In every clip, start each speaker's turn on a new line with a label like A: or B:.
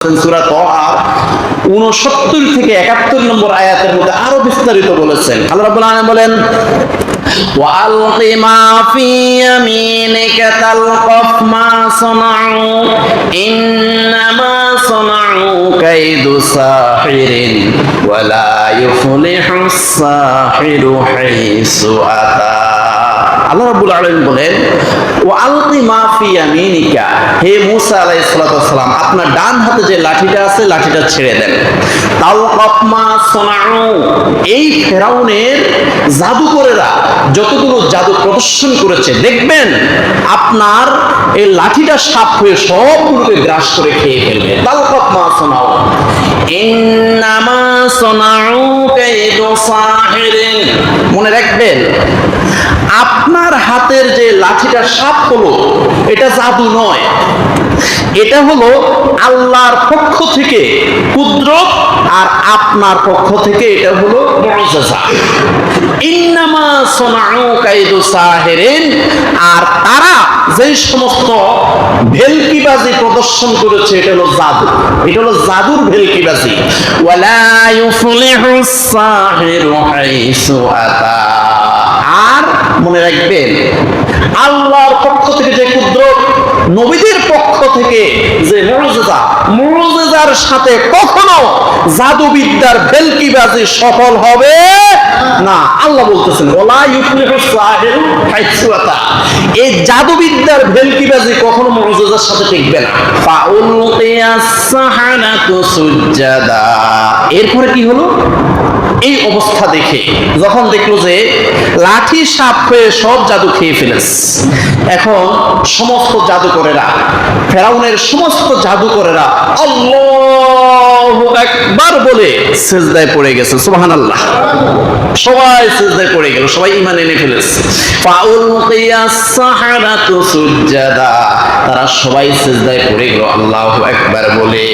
A: সূরা তাহা 69 থেকে 71 নম্বর আয়াতের মধ্যে আরো বিস্তারিত বলেছেন আল্লাহ রাব্বুল আলামিন বলেন وألق ما في يمينك تلقف ما صنعوا إنما صنعوا كيد ساحر ولا يفلح الساحر حيث أتى আল্লাহ রাব্বুল আলামিন বলেন ও আলকি মা ফি ইয়ামিনিকা। হে আলাইহিস সালাম, আপনার ডান হাতে যে লাঠিটা আছে, লাঠিটা ছেড়ে দেন। মা এই ফেরাউনের জাদুকরেরা যতগুলো জাদু প্রদর্শন করেছে, দেখবেন আপনার এই লাঠিটা সাপ হয়ে সবগুলোকে গ্রাস করে খেয়ে ফেলবে। তালকাফ মা সনাউ। ইন্নামা কাইদু সাহিরিন। মনে রাখবেন আপনার হাতের যে লাঠিটা সাপ হলো, এটা জাদু নয়। এটা হলো আল্লাহর পক্ষ থেকে কুদরত, আর আপনার পক্ষ থেকে এটা হলো আর তারা যে সমস্ত ভেলকিবাজি প্রদর্শন করেছে, এটা হলো জাদু। এটা হলো জাদুর ভেলকিবাজি। ওয়ালা ইউফলিহু সাহিরু হাইসু আতা। মনে রাখবেন, আল্লাহর পক্ষ থেকে যে কুদরত, নবীদের পক্ষ থেকে যে মুরুজা মুরুজার সাথে কখনো জাদুবিদ্যার ভেলকিবাজি সফল হবে না। আল্লাহ বলতেছেন, ওলা ইউফলিহু সাহিরু হাইসু আতা এই জাদুবিদ্যার ভেলকিবাজি কখনো মুরুজার সাথে টিকবে না। ফাউলকিয়াস সাহানাতু সুজ্জাদা। এরপরে কি হলো? এই অবস্থা দেখে যখন দেখলো যে লাঠি সাপ হয়ে সব জাদু খেয়ে ফেলেছে এখন সমস্ত জাদুকরেরা ফেরাউনের সমস্ত জাদুকরেরা আল্লাহ একবার বলে সেজদায় পড়ে গেছে সুবহান আল্লাহ সবাই সেজদায় পড়ে গেল সবাই ইমান এনে ফেলেছে ফাউল সাহারাতু সুজ্জাদা তারা সবাই সেজদায় পড়ে গেল আল্লাহু একবার বলে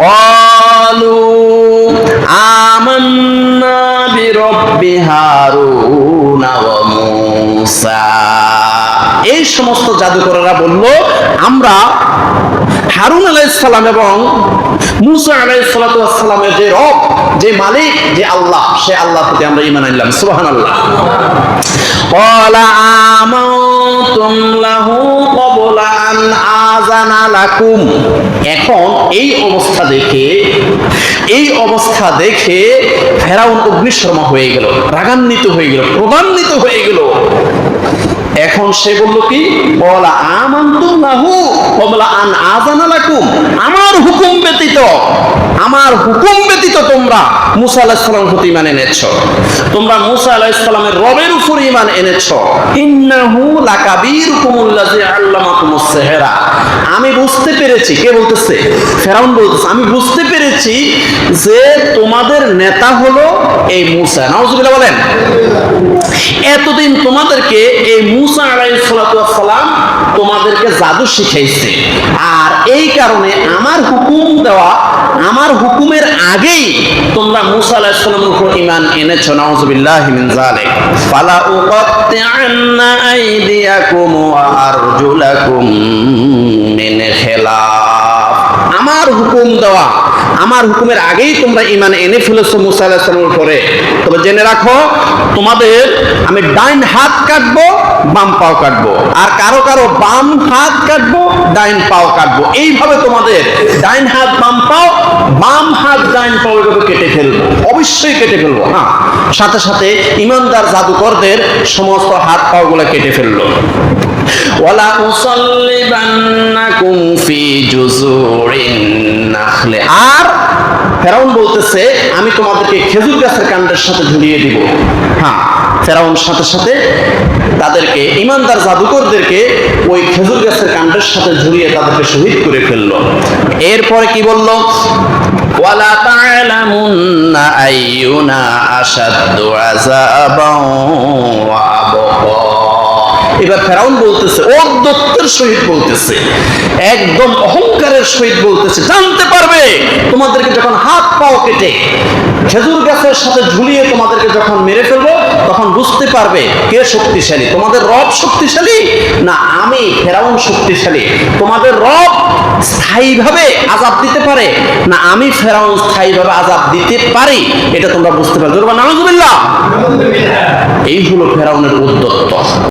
A: قالوا آمنا রব্বি হারুনা মুসা। এই সমস্ত জাদুকররা বলল, আমরা হারুন আলাইসালাম এবং মুসা আলাইসালামের যে রব, যে মালিক, যে আল্লাহ, সে আল্লাহ প্রতি আমরা ইমান আনলাম। সুবাহ আল্লাহ এখন এই অবস্থা দেখে, এই অবস্থা দেখে ফেরাউন অগ্নিশর্মা হয়ে গেল, রাগান্বিত হয়ে গেল ক্রোধান্বিত হয়ে গেল। সে কি? বলা নাহু কবলা আন আজানা লাকুম আমার হুকুম ব্যতীত, আমার হুকুম ব্যতীত তোমরা মুসা আলাইহিস সালাম প্রতি ইমান এনেছ। তোমরা মুসা আলাইহিস সালামের রবের উপর ইমান এনেছ। ইন্নাহু আল্লামাকুমুস সিহরা। আমি বুঝতে পেরেছি। কে বলতেছে? ফেরাউন বলতেছে। আমি বুঝতে পেরেছি যে তোমাদের নেতা হলো এই মুসা। নাউজুবিল্লাহ বলেন, এতদিন তোমাদেরকে এই মুসা আলাইসালাম তোমাদেরকে জাদু শিখাইছে। আর এই কারণে আমার হুকুম দেওয়া, আমার হুকুমের আগেই তোমরা মুসা আলাইসালামের উপর ইমান মিন ফালা আইদিয়াকুম ওয়া আরজুলাকুম মিন খিলাফ। আমার হুকুম দেওয়া আমার হুকুমের আগেই তোমরা ইমান এনে ফেলেছো মুসা আলাহিসামের উপরে। তবে জেনে রাখো, তোমাদের আমি ডাইন হাত কাটবো, বাম পাও কাটবো। আর কারও কারও বাম হাত কাটবো, ডাইন পাও কাটবো। এইভাবে তোমাদের ডাইন হাত, বাম পাও, বাম হাত, ডাইন পাও এভাবে কেটে ফেলব। অবশ্যই কেটে ফেলব হ্যাঁ। সাথে সাথে ইমানদার জাদুকরদের সমস্ত হাত পাও গুলা কেটে ফেলল। ওয়ালা উসাল্লিবান্নাকুম ফি জুজুরিন নাখলে। আর ফেরাউন বলতেছে, আমি তোমাদেরকে খেজুর গাছের কাণ্ডের সাথে ঝুলিয়ে দিব। হ্যাঁ ফেরাউন সাথে সাথে তাদেরকে, ইমানদার জাদুকরদেরকে ওই খেজুর গাছের কাণ্ডের সাথে ঝুলিয়ে তাদেরকে শহীদ করে ফেলল। এরপরে কি বলল? ওয়ালা তা'লামুন্না আইয়ুনা আশাদ্দু আযাবান ওয়া এবার ফেরাউন বলতেছে অদ্যত্বের সহিত বলতেছে, একদম অহংকারের সহিত বলতেছে, জানতে পারবে, তোমাদেরকে যখন হাত পাও কেটে, খেজুর গাছের সাথে ঝুলিয়ে তোমাদেরকে যখন মেরে ফেলব, তখন বুঝতে পারবে কে শক্তিশালী, তোমাদের রব শক্তিশালী না আমি ফেরাউন শক্তিশালী? তোমাদের রব স্থায়ীভাবে আজাব দিতে পারে না আমি ফেরাউন স্থায়ীভাবে আজাব দিতে পারি? এটা তোমরা বুঝতে পারবে। এই হলো ফেরাউনের উদ্দেশ্য